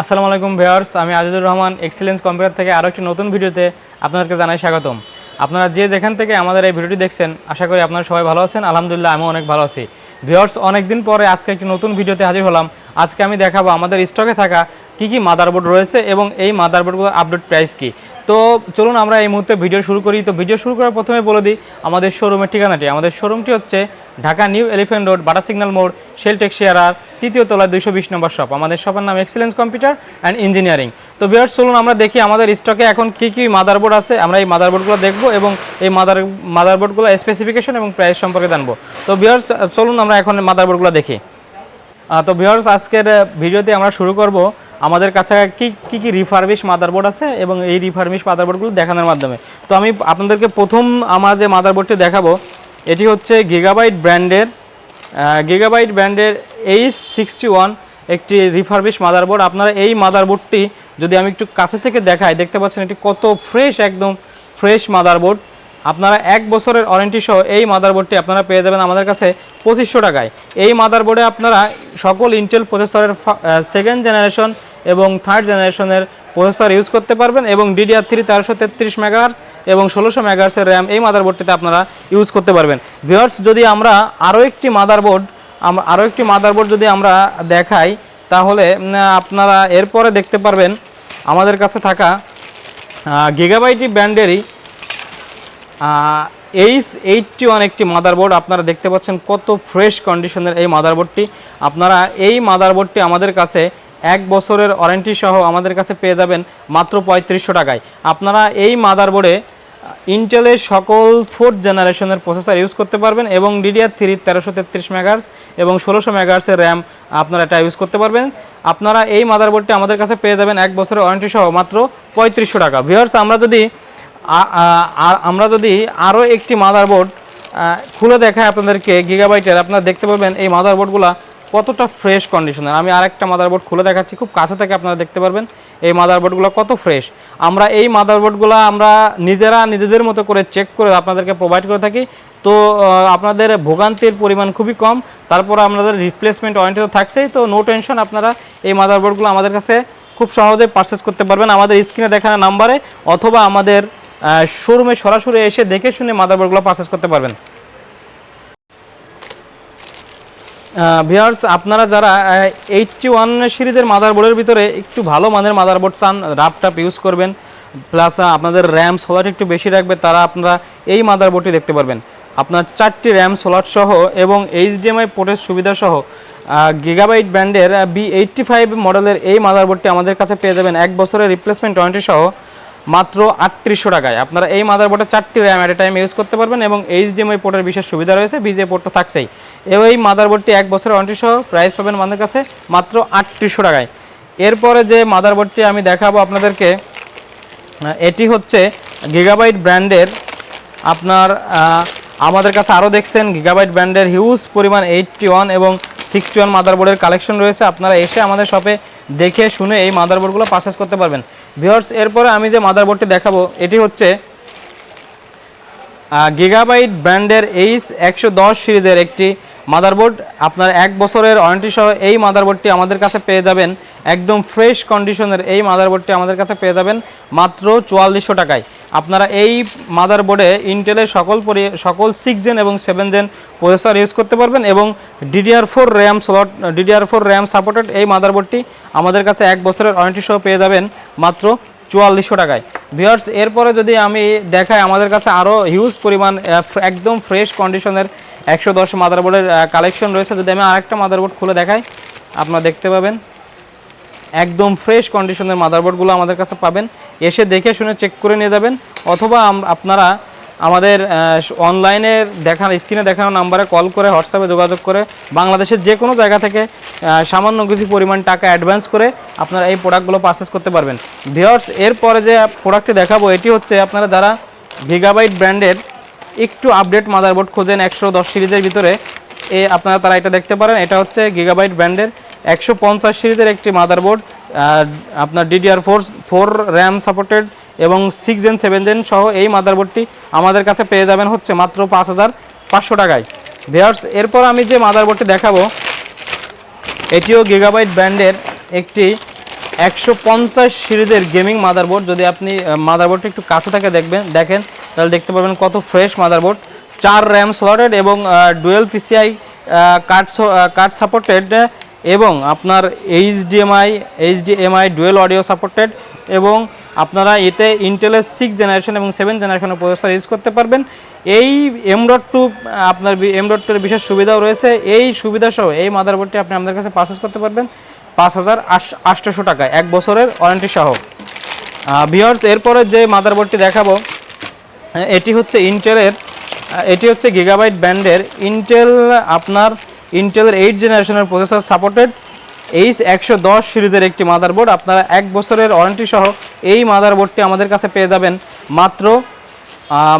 আসসালামু আলাইকুম ভেয়ার্স আমি আজিজুর রহমান এক্সেলেন্স কম্পিউটার থেকে আরও একটি নতুন ভিডিওতে আপনাদেরকে জানাই স্বাগতম। আপনারা যে যেখান থেকে আমাদের এই ভিডিওটি দেখছেন, আশা করি আপনারা সবাই ভালো আছেন, আলহামদুলিল্লাহ আমিও অনেক ভালো আছি। ভিওর্স অনেকদিন পরে আজকে একটি নতুন ভিডিওতে হাজির হলাম। আজকে আমি দেখাবো আমাদের স্টকে থাকা কি কি মাদারবোর্ড রয়েছে এবং এই মাদারবোর্ডগুলোর আপডেট প্রাইস কি। তো চলুন আমরা এই মুহূর্তে ভিডিও শুরু করি। তো ভিডিও শুরু করার প্রথমে বলে দিই, আমাদের শোরুমের ঠিকানাটি। আমাদের শোরুমটি হচ্ছে Dhaka new elephant road, Bata signal মোড় শেলটেক শেয়ারার তৃতীয় তলায় দুইশো বিশ নম্বর শপ আমাদের শপের নাম এক্সেলেন্স কম্পিউটার অ্যান্ড ইঞ্জিনিয়ারিং তো ভিউয়ার্স চলুন আমরা দেখি আমাদের স্টকে এখন কী কি মাদারবোর্ড আছে। আমরা এই মাদারবোর্ডগুলো দেখব এবং এই মাদার মাদারবোর্ডগুলো স্পেসিফিকেশন এবং প্রাইস সম্পর্কে জানব। তো ভিউয়ার্স চলুন আমরা এখন মাদারবোর্ডগুলো দেখি। তো ভিউয়ার্স আজকের ভিডিওতে আমরা শুরু করব। আমাদের কাছে কি কি কি রিফার্বিশ মাদারবোর্ড আছে এবং এই রিফার্বিশ মাদারবোর্ডগুলো দেখানোর মাধ্যমে। তো আমি আপনাদেরকে প্রথম আমার যে মাদারবোর্ডটি দেখাবো, এটি হচ্ছে গিগাবাইট ব্র্যান্ডের গিগাবাইট ব্র্যান্ডের এইচ সিক্সটি ওয়ান একটি রিফার্বিশ মাদারবোর্ড আপনারা এই মাদারবোর্ডটি যদি আমি একটু কাছে থেকে দেখাই, দেখতে পাচ্ছেন এটি কত ফ্রেশ একদম ফ্রেশ মাদারবোর্ড আপনারা এক বছরের ওয়ারেন্টি সহ এই মাদারবোর্ডটি আপনারা পেয়ে যাবেন আমাদের কাছে পঁচিশশো টাকায়। এই মাদারবোর্ডে আপনারা সকল ইন্টেল প্রসেসরের সেকেন্ড জেনারেশন এবং থার্ড জেনারেশনের প্রসেসর ইউজ করতে পারবেন এবং ডিডিআর থ্রি তেরোশো তেত্রিশ মেগাহার্স এবং ষোলোশো মেগাহার্সের র্যাম এই মাদারবোর্ডটিতে আপনারা ইউজ করতে পারবেন। ভিওয়ার্স যদি আমরা আরও একটি মাদারবোর্ড আরও একটি মাদারবোর্ড যদি আমরা দেখাই, তাহলে আপনারা এরপরে দেখতে পারবেন আমাদের কাছে থাকা গিগাবাইটি ব্র্যান্ডেরই এইচ এইটটি ওয়ান একটি মাদারবোর্ড আপনারা দেখতে পাচ্ছেন কত ফ্রেশ কন্ডিশনের এই মাদারবোর্ডটি আপনারা এই মাদারবোর্ডটি আমাদের কাছে এক বছরের ওয়ারেন্টি সহ আমাদের কাছে পেয়ে যাবেন মাত্র পঁয়ত্রিশশো টাকায়। আপনারা এই মাদারবোর্ডে ইন্টেলের সকল ফোর্থ জেনারেশনের প্রসেসর ইউজ করতে পারবেন এবং ডিডিআর থ্রি তেরোশো তেত্রিশ মেগাহার্স এবং ষোলোশো মেগাহার্সের র্যাম আপনারা এটা ইউজ করতে পারবেন। আপনারা এই মাদারবোর্ডটি আমাদের কাছে পেয়ে যাবেন এক বছরের ওয়ারেন্টি সহ মাত্র পঁয়ত্রিশশো টাকা। ভিউয়ার্স আমরা যদি আমরা যদি আরও একটি মাদারবোর্ড খুলে দেখাই আপনাদেরকে গিগাবাইটের আপনারা দেখতে পাবেন এই মাদারবোর্ডগুলো কতটা ফ্রেশ কন্ডিশনের আমি আরেকটা মাদারবোর্ড খুলে দেখাচ্ছি, খুব কাছে থেকে আপনারা দেখতে পারবেন এই মাদারবোর্ডগুলো কত ফ্রেশ আমরা এই মাদারবোর্ডগুলো আমরা নিজেরা নিজেদের মতো করে চেক করে আপনাদেরকে প্রোভাইড করে থাকি। তো আপনাদের ভোগান্তির পরিমাণ খুবই কম, তারপর আপনাদের রিপ্লেসমেন্ট ওয়ারেন্টি তো থাকছেই, তো নো টেনশন আপনারা এই মাদারবোর্ডগুলো আমাদের কাছে খুব সহজে পারচেস করতে পারবেন। আমাদের স্ক্রিনে দেখানো নাম্বারে অথবা আমাদের শোরুমে সরাসরি এসে দেখে শুনে মাদারবোর্ডগুলো পারচেস করতে পারবেন। ভিউয়ার্স আপনারা যারা এইটটি ওয়ান সিরিজের মাদারবোর্ডের ভিতরে একটু ভালো মানের মাদারবোর্ড চান রাপটাপ ইউজ করবেন প্লাস আপনাদের র্যাম সোলার একটু বেশি রাখবে, তারা আপনারা এই মাদারবোর্ডটি দেখতে পারবেন। আপনার চারটি র্যাম সোলার সহ এবং এইচডিএমআই পোর্টের সুবিধা সহ গিগাবাইট ব্র্যান্ডের বি এইটটি ফাইভ মডেলের এই মাদারবোর্ডটি আমাদের কাছে পেয়ে যাবেন। এক বছরের রিপ্লেসমেন্ট ওয়ারেন্টি সহ মাত্র আটত্রিশশো টাকায়। আপনারা এই মাদারবোর্ডে চারটি র্যাম অ্যাট টাইম ইউজ করতে পারবেন এবং এইচডিএমআই পোর্টের বিশেষ সুবিধা রয়েছে বিজে পোর্ট তো থাকছেই। এই মাদারবোর্ডটি এক বছরের ওয়ারেন্টি সহ প্রাইস পাবেন আমাদের কাছে মাত্র আটত্রিশশো টাকায়। এরপরে যে মাদারবোর্ডটি আমি দেখাবো আপনাদেরকে এটি হচ্ছে গিগাবাইট ব্র্যান্ডের আপনার আমাদের কাছে আরও দেখছেন গিগাবাইট ব্র্যান্ডের হিউজ পরিমাণ এইটটি ওয়ান এবং সিক্সটি ওয়ান মাদারবোর্ডের কালেকশন রয়েছে। আপনারা এসে আমাদের শপে দেখে শুনে এই মাদারবোর্ডগুলো পারচেস করতে পারবেন। ভিওর্স এরপরে আমি যে মাদারবোর্ডটি দেখাবো, এটি হচ্ছে গিগাবাইট ব্র্যান্ডের এইচ একশো দশ সিরিজের একটি মাদারবোর্ড, আপনার এক বছরের ওয়ারেন্টি সহ এই মাদারবোর্ডটি আমাদের কাছে পেয়ে যাবেন। একদম ফ্রেশ কন্ডিশনের এই মাদারবোর্ডটি আমাদের কাছে পেয়ে যাবেন মাত্র চুয়াল্লিশশো টাকায়। আপনারা এই মাদারবোর্ডে ইন্টেলের সকল পরি, সকল সিক্স জেন এবং সেভেন জেন প্রসেসর ইউজ করতে পারবেন এবং DDR four RAM slot DDR four RAM supported এই মাদারবোর্ডটি আমাদের কাছে এক বছরের ওয়ারেন্টি সহ পেয়ে যাবেন মাত্র চুয়াল্লিশশো টাকায়। ভিওর্স এরপরে যদি আমি দেখাই আমাদের কাছে আরও হিউজ পরিমাণ একদম ফ্রেশ কন্ডিশনের একশো দশ মাদারবোর্ডের কালেকশন রয়েছে। যদি আমি আরেকটা মাদারবোর্ড খুলে দেখাই, আপনারা দেখতে পাবেন, একদম ফ্রেশ কন্ডিশনের মাদারবোর্ডগুলো আমাদের কাছে পাবেন। এসে দেখে শুনে চেক করে নিয়ে যাবেন, অথবা আপনারা আমাদের অনলাইনে দেখানো স্ক্রিনে দেখানো নাম্বারে কল করে হোয়াটসঅ্যাপে যোগাযোগ করে বাংলাদেশের যে কোনো জায়গা থেকে সামান্য কিছু পরিমাণ টাকা অ্যাডভান্স করে আপনারা এই প্রোডাক্টগুলো পারচেস করতে পারবেন। ভিওর্স এরপরে যে প্রোডাক্টটি দেখাবো, এটি হচ্ছে আপনারা যারা ভিগাবাইট ব্র্যান্ডের একটু আপডেট মাদারবোর্ড খোঁজেন একশো দশ সিরিজের ভিতরে। এ আপনারা তারা এটা দেখতে পারেন, এটা হচ্ছে গিগাবাইট ব্র্যান্ডের একশো পঞ্চাশ সিরিজের একটি মাদারবোর্ড আপনার DDR four four RAM supported এবং সিক্স জেন সেভেন জেন সহ এই মাদারবোর্ডটি আমাদের কাছে পেয়ে যাবেন হচ্ছে মাত্র পাঁচ হাজার পাঁচশো টাকায়। ভিয়ার্স এরপর আমি যে মাদারবোর্ডটি দেখাবো, এটিও গিগাবাইট ব্র্যান্ডের একটি একশো পঞ্চাশ সিরিজের গেমিং মাদারবোর্ড যদি আপনি মাদারবোর্ডটা একটু কাছে থেকে দেখবেন, দেখেন তাহলে দেখতে পাবেন কত ফ্রেশ মাদারবোর্ড চার র্যাম স্লটেড এবং dual PCI card card supported এবং আপনার HDMI HDMI dual audio supported এবং আপনারা এতে ইন্টেলের সিক্স জেনারেশন এবং সেভেন জেনারেশনের প্রসেসর ইউজ করতে পারবেন। এই এম ডট টু আপনার এম ডট টুর বিশেষ সুবিধাও রয়েছে। এই সুবিধা সহ এই মাদারবোর্ডটি আপনি আমাদের কাছে পারচেস করতে পারবেন পাঁচ হাজার আটশোশো টাকা এক বছরের ওয়ারেন্টি সহ। ভিওর্স এরপরে যে মাদারবোর্ডটি দেখাবো এটি হচ্ছে ইন্টেলের এটি হচ্ছে গিগাবাইট ব্যান্ডের ইন্টেল আপনার ইন্টেলের এইট জেনারেশনের প্রসেসর সাপোর্টেড এইচ একশো দশ সিরিজের একটি মাদারবোর্ড আপনারা এক বছরের ওয়ারেন্টি সহ এই মাদারবোর্ডটি আমাদের কাছে পেয়ে যাবেন মাত্র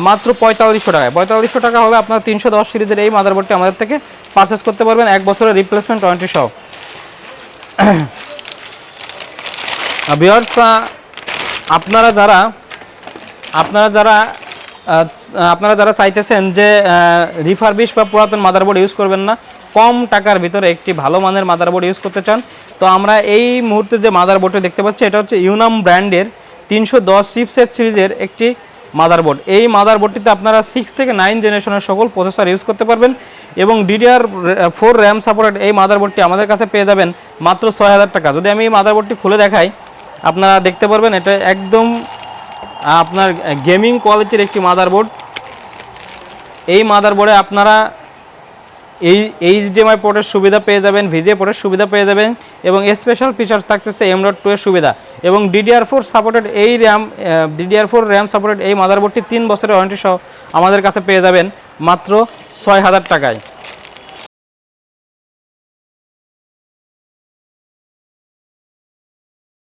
মাত্র পঁয়তাল্লিশশো টাকায়। পঁয়তাল্লিশশো টাকা হলে আপনারা তিনশো দশ সিরিজের এই মাদারবোর্ডটি আমাদের থেকে পারচেস করতে পারবেন এক বছরের রিপ্লেসমেন্ট ওয়ারেন্টি সহ। ভিওর্স আপনারা যারা আপনারা যারা আপনারা যারা চাইতেছেন যে রিফারবিশ বা পুরাতন মাদারবোর্ড ইউজ করবেন না, কম টাকার ভিতরে একটি ভালো মানের মাদারবোর্ড ইউজ করতে চান, তো আমরা এই মুহূর্তে যে মাদারবোর্ডটি দেখতে পাচ্ছি, এটা হচ্ছে ইউনাম ব্র্যান্ডের তিনশো দশ চিপসেট সিরিজের একটি মাদারবোর্ড। এই মাদারবোর্ডটিতে আপনারা সিক্স থেকে নাইন জেনারেশনের সকল প্রসেসর ইউজ করতে পারবেন এবং ডিডিআর ফোর র্যাম সাপোর্টেড এই মাদারবোর্ডটি আমাদের কাছে পেয়ে যাবেন মাত্র ছয় হাজার টাকা। যদি আমি এই মাদারবোর্ডটি খুলে দেখাই, আপনারা দেখতে পারবেন, এটা একদম আপনার গেমিং কোয়ালিটির একটি মাদারবোর্ড। এই মাদারবোর্ডে আপনারা এই এইচডিএমআই পোর্টের সুবিধা পেয়ে যাবেন, ভিজিএ পোর্টের সুবিধা পেয়ে যাবেন এবং স্পেশাল ফিচার থাকতেছে এম ডট টু এর সুবিধা এবং ডিডিআর ফোর সাপোর্টেড এই RAM DDR four RAM supported এই মাদারবোর্ডটি তিন বছরের ওয়ারেন্টি সহ আমাদের কাছে পেয়ে যাবেন মাত্র ছয় হাজার টাকায়।